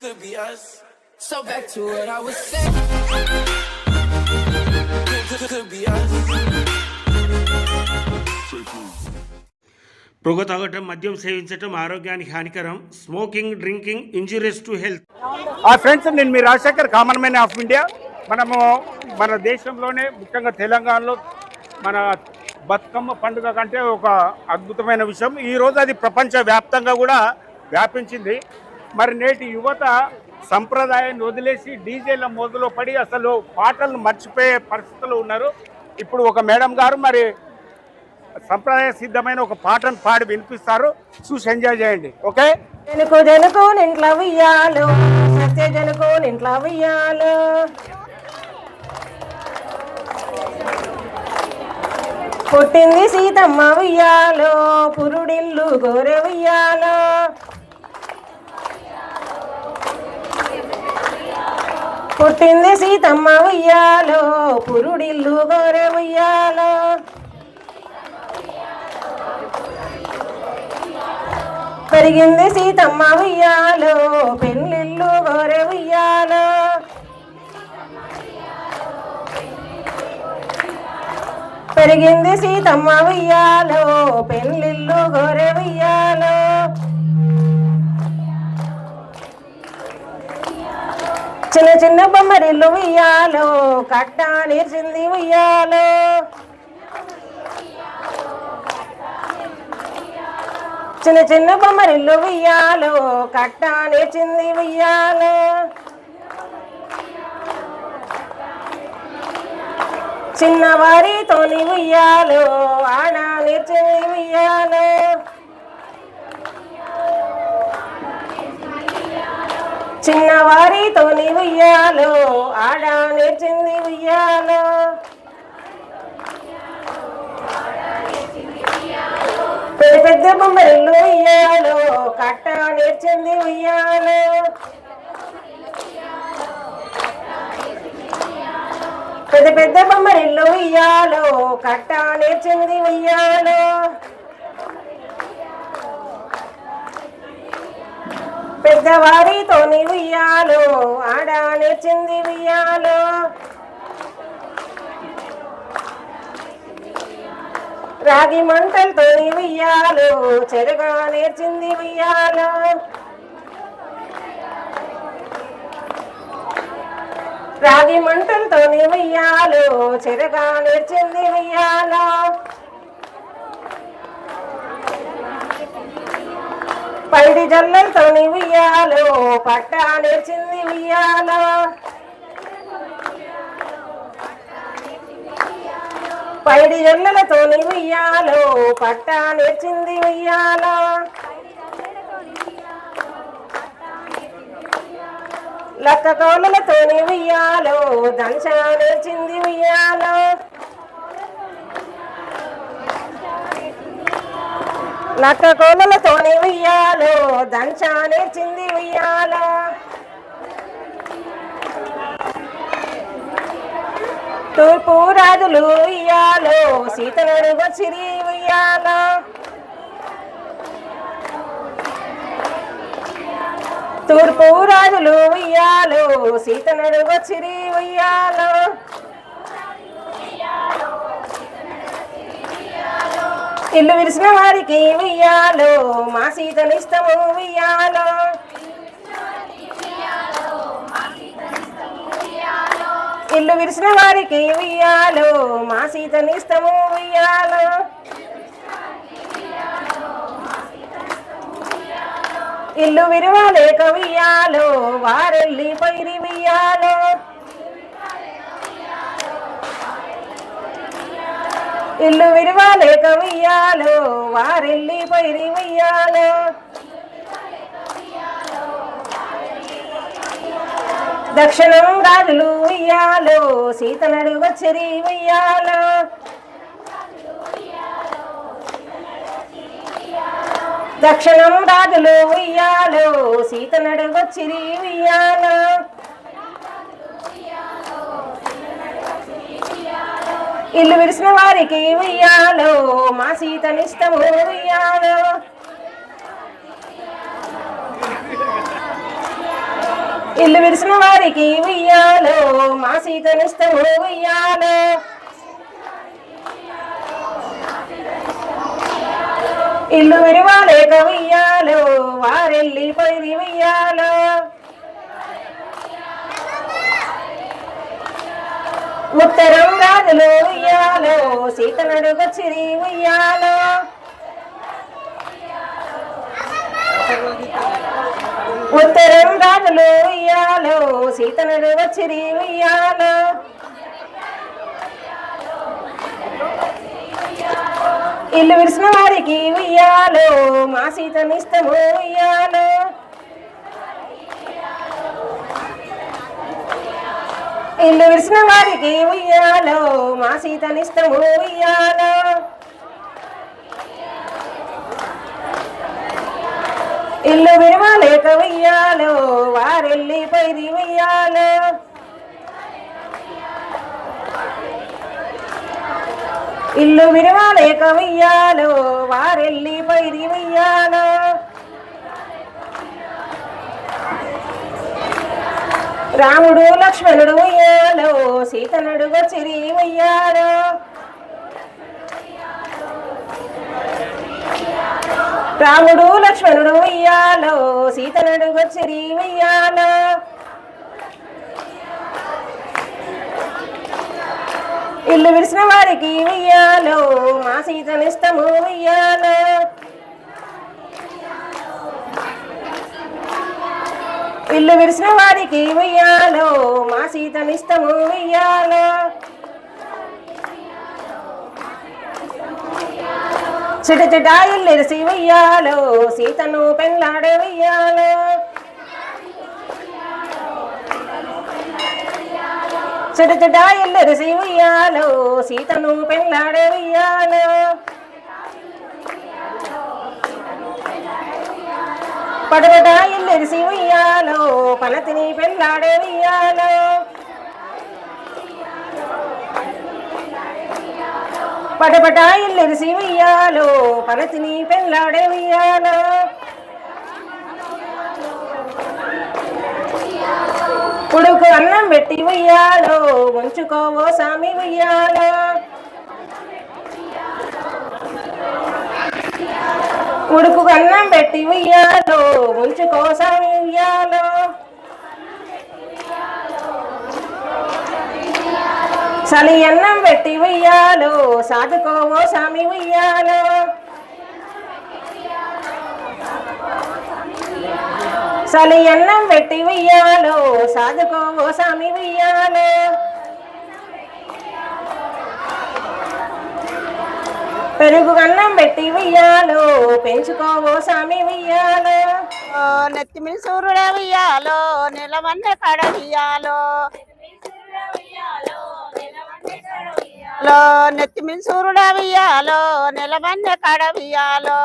could be us. So back to what I was saying. Could, could, could be us. పొగ తాగటం మద్యం సేవించటం ఆరోగ్యానికి హానికరం smoking drinking injurious to health ఆ ఫ్రెండ్స్ నేను మీ Rajasekhar common man of India మనము మన దేశంలోనే ముఖ్యంగా తెలంగాణలో మన బతుకమ్మ పండుగ కంటే ఒక అద్భుతమైన విషయం ఈ రోజు అది ప్రపంచ వ్యాప్తంగా కూడా వ్యాపించింది మరి నేటి యువత సంప్రదాయాన్ని వదిలేసి డీజేల మొదలు పడి అసలు పాటలను మర్చిపోయే పరిస్థితులు ఉన్నారు. ఇప్పుడు ఒక మేడం గారు మరి సంప్రదాయ సిద్ధమైన ఒక పాటను పాడి వినిపిస్తారు. చూసి ఎంజాయ్ చేయండి. ఓకే? జనుకు జనుకు నింట్ల ఉయ్యాలు సత్య జనుకు నింట్ల ఉయ్యాలు. పుట్టింది సీతమ్మ ఉయ్యాలో పురుడిల్లు గోరె ఉయ్యాలో. పుట్టింది సీతమ్మ ఉయ్యాలో పురుడిల్లు గోరె ఉయ్యాలో పెరిగింది సీతమ్మ ఉయ్యాలో పెళ్ళిళ్ళు గోరె ఉయ్యాలో పెరిగింది సీతమ్మ ఉయ్యాలో పెళ్ళిళ్ళు గోరె ఉయ్యాలో చిన్న చిన్న బొమ్మరిల్లు ఉయ్యాలు కట్ట నేర్చింది ఉయ్యాలు. చిన్న చిన్న బొమ్మరిల్లు ఉయ్యాలు కట్ట నేర్చింది ఉయ్యాలు. చిన్నవారితోని ఉయ్యాలో ఆడ నేర్చింది ఉయ్యాలు. చిన్నవారితోని ఉయ్యాలో ఆడా నేర్చింది ఉయ్యాలో. పెద్ద పెద్ద బొమ్మరిల్లు ఉయ్యాలో కట్ట నేర్చింది ఉయ్యాలో. పెద్ద పెద్ద బొమ్మరిల్లు ఉయ్యాలో కట్ట నేర్చింది ఉయ్యాలో. పెద్దవారితోని ఉయ్యాలో ఆడా నేర్చింది ఉయ్యాలో రాగి మంటలతోని ఉయ్యాలో చెరగా నేర్చింది ఉయ్యాలో రాగి మంటలతోని ఉయ్యాలో చెరగా నేర్చింది ఉయ్యాలో జల్లలతోని ఉయ్యాలో పట్టా నేర్చింది ఉయ్యాలో పైడి జల్లలతోని ఉయ్యాలో పట్టా నేర్చింది ఉయ్యాలో లక్క కోలలతోని ఉయ్యాలో దంచ నేర్చింది ఉయ్యాలో నక్క కోలలతోని ఉయ్యాలో దంచానే నేర్చింది ఉయ్యాలో తూర్పు రాజులు ఉయ్యాలో సీతనడు వచ్చిరి ఉయ్యాలో తూర్పు రాజులు ఉయ్యాలో సీతనడు వచ్చిరి ఉయ్యాలో ఇల్లు విరిసిన వారికి ఉయ్యాలో మా సీతనిస్తము ఉయ్యాలో ఇల్లు విరిసిన వారికి ఉయ్యాలో మా సీతనిస్తము ఉయ్యాలో ఇల్లు విరవాలేక ఉయ్యాలో వారెళ్ళి పైరి ఉయ్యాలో ఇల్లు విరవాలేక ఉయ్యాలో వారెల్లి పైరి ఉయ్యాలో. దక్షిణం రాజులు ఉయ్యాలో సీతనడు వచ్చరి ఉయ్యాలో. దక్షిణం రాజులు ఉయ్యాలో సీతనడు వచ్చిరి ఉయ్యాలు. ఇల్లు విరిసిన వారికి ఉయ్యాలో మా సీతనిష్టము ఉయ్యాలో. ఇల్లు విరిసిన వారికి ఉయ్యాలో మా సీతనిష్టము ఉయ్యాలో. ఇల్లు విరివాలేక ఉయ్యాలో వారెల్లి పైరి ఉయ్యాలో. ఉత్తరం రాజులు ఉయ్యాలో సీత నడుగ చిరి ఉయ్యాలో. ఉత్తరం రాజులు ఉయ్యాలో సీత నడుగ చిరి ఉయ్యాలో. ఇల్లు విరిసిన వారికి ఉయ్యాలో మా సీతనిస్తము ఉయ్యాలో. ఇల్లు విరిసిన వారికి ఉయ్యాలో మా సీతనిస్తము ఉయ్యాలో. ఇల్లు విరవలేక ఉయ్యాలో వారెల్లి పైరి ఉయ్యాలో. ఇల్లు విరవలేక ఉయ్యాలో వారెల్లి పైరి ఉయ్యాలో. రాముడు లక్ష్మణుడు ఉయ్యాలో సీతనుడు చిరి ఉయ్యాలో రాముడు లక్ష్మణుడు ఉయ్యాలో సీతనుడు చిరి ఉయ్యాలో ఇల్లు విరిసిన వారికి ఉయ్యాలో మా సీతనిష్టము ఉయ్యాలో. ఇల్లు విరిసిన వారికి ఉయ్యాలో మా సీతనిస్తము ఉయ్యాలో. చిట చిట ఇల్లు ఇరిసి ఉయ్యాలో సీతను పెళ్ళాడే ఉయ్యాలో. చిట చిట ఇల్లు ఇరిసి ఉయ్యాలో సీతను పెళ్ళాడే ఉయ్యాలో. పడబడ ఉయ్యాలో పనతిని పెళ్ళాడే ఉయ్యాలో పడబట ఇల్లెరిసి ఉయ్యాలో పనతిని పెళ్ళాడే ఉయ్యాలో పుడుకు అన్నం పెట్టి ఉయ్యాలో ఉంచుకోవో సామి ఉయ్యాలో ఉడుకు అన్నం పెట్టి ఉయ్యాలో ముంచు కోసం ఉయ్యాలో. చలి అన్నం పెట్టి ఉయ్యాలో సాదుకోవో సామి ఉయ్యాలో. చలి అన్నం పెట్టి ఉయ్యాలో సాధుకోవో సామి ఉయ్యాలో. పెరుగు అన్నం పెట్టి ఉయ్యాలో పెంచుకోవో సామి ఉయ్యాలో ఓ సూర్యుడే మీద సూర్యుడ వియ్యాలో నిలవన్నే కడ వియ్యాలో. లో నెత్తిమి మీద సూర్యుడ వియ్యాలో నిలవన్నే కడ వియ్యాలో.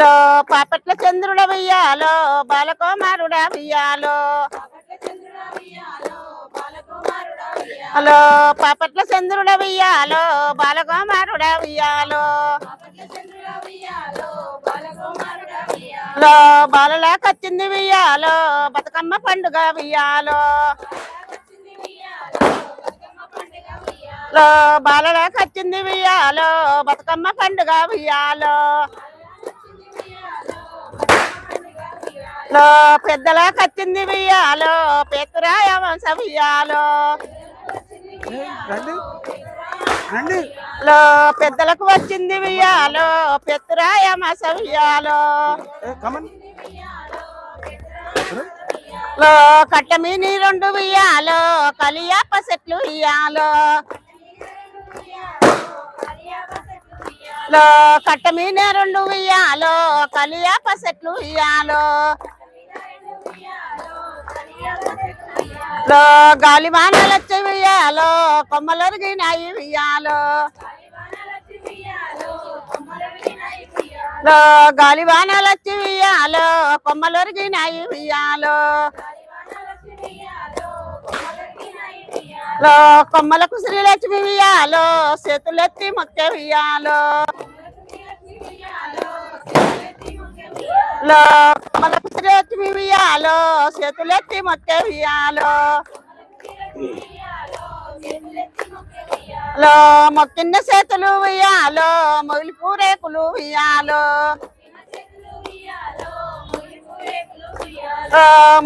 లో పాపట్ల చంద్రుడ వెయ్యాలో బాలకుమారుడ వియ్యాలో. హలో పాపట్ల చంద్రుడ వియ్యాలో బాలకుమారుడ వియ్యాలో లో బాలలా కచ్చింది వియ్యాలో బతుకమ్మ పండుగ వియ్యాలో లో బాలలా కచ్చింది వియ్యాలో బతుకమ్మ పండుగ వియ్యాలో లో పెద్దలా కచ్చింది వియ్యాలో పేతురాయ వంశ వియ్యాలో లో పెద్దలకు వచ్చింది వియ్యాలో మస వియ్యాలో లో కట్టమీని రెండు వియ్యాలో కలియాప చెట్లు వియ్యాలో. లో కట్టమీనే రెండు వియ్యాలో కలియాప చెట్లు వియ్యాలో. లో గాలి వానలు వచ్చి వియ్యాలో కొమ్మలొరిగినాయి వియ్యాలో లో గాలి వానలు వచ్చి వియ్యాలో కొమ్మలొరిగినాయి వియ్యాలో లో కొమ్మలకు శ్రీలక్ష్మి వియ్యాలో చేతులెత్తి మొక్క వియ్యాలో లో మనకు చేతి వియాలో చేతులెత్తి మొక్కే వియాలో లో మొక్కిన చేతులు వియాలో మొగిలి పూరేకులు వియాలో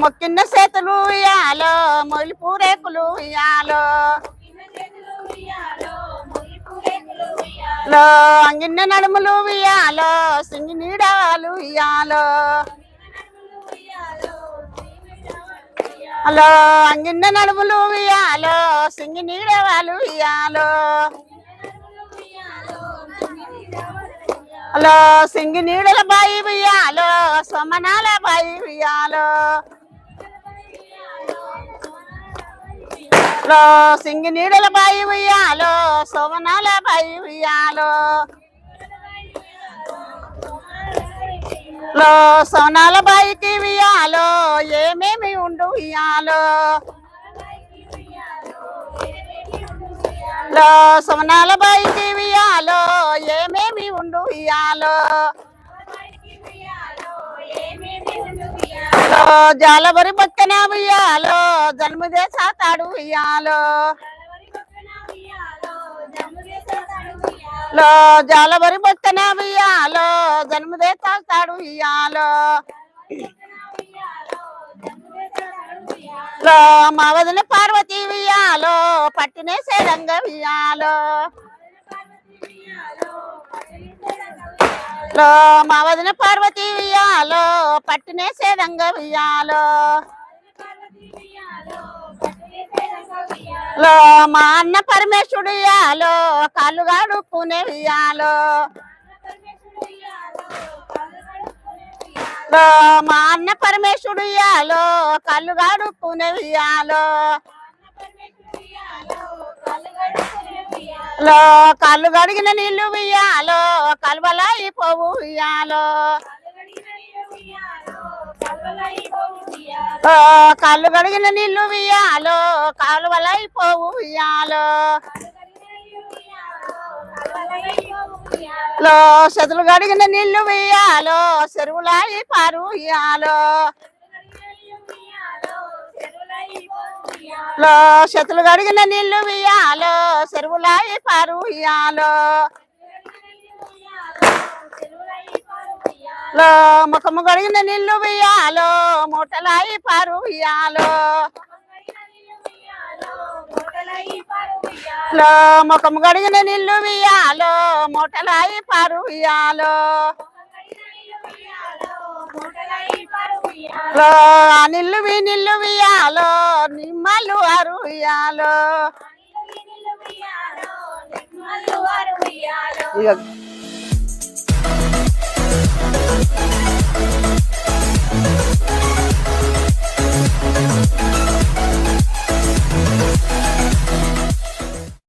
మొక్కిన్న చేతులు వియాలో మొగిలి పూరేకులు వియాలో లో అంగిన్న నడుములు వియాలో సింగి నీడాలు ఇయ్యాలో హలో అంగిన్న నడుములు వియాలో సింగి నీడవాలు ఇయ్యాలో హలో సింగి నీడల బాయి ఇయ్యాలో సోమనాల బాయి ఇయ్యాలో లో సింగి నీడల బాయి ఉయ్యాలో సోమనాల బాయి ఉయ్యాలో. లో సోనాల బాయికి వియాలో ఏమేమి ఉండు వియాలో లో సోనాల బాయికి వియాలో ఏమేమి ఉండు వియాలో జాలబరి బొక్కన వియాలో జన్మదే సాతాడు వియాలో లో జాలబరి బొక్కన వియాలో జన్మదే తాస్తాడు వియాలో లో మా వదిన పార్వతి వియాలో పట్టినే సేదంగ వియాలో లో మా వదిన పార్వతి వియాలో పట్టునేసే రంగ వియాలో లో మా అన్న పరమేశ్వరుడు ఇయాలో కాళ్ళుగాడు పూనే వియాలో లో మా అన్న పరమేశ్వరుడు ఇయాలో కాళ్ళుగాడు పూనే వియాలో లో కళ్ళు గడిగిన నీళ్ళు వియాలో కలువలాయి పోవు ఇయ్యాలో కళ్ళు గడిగిన నీళ్ళు ఇయ్యాలో కాలువలై పోవు ఇయ్యాలో లో చెతులు గడిగిన నీళ్ళు ఇయ్యాలో చెరువులై పారు ఇయ్యాలో లో చెతులు గడిగిన నీళ్ళు వియాలో చెరువులాయి పారు వియాలో లో ముఖము గడిగిన నీళ్ళు వియాలో మూటలాయి పారు వియాలో లో ముఖము గడిగిన నీళ్ళు వియాలో మూటలాయి పారు వియాలో లో ఆ నిల్లు వి నిల్లు వియాలో నిమ్మలు అరు వియాలో ఇక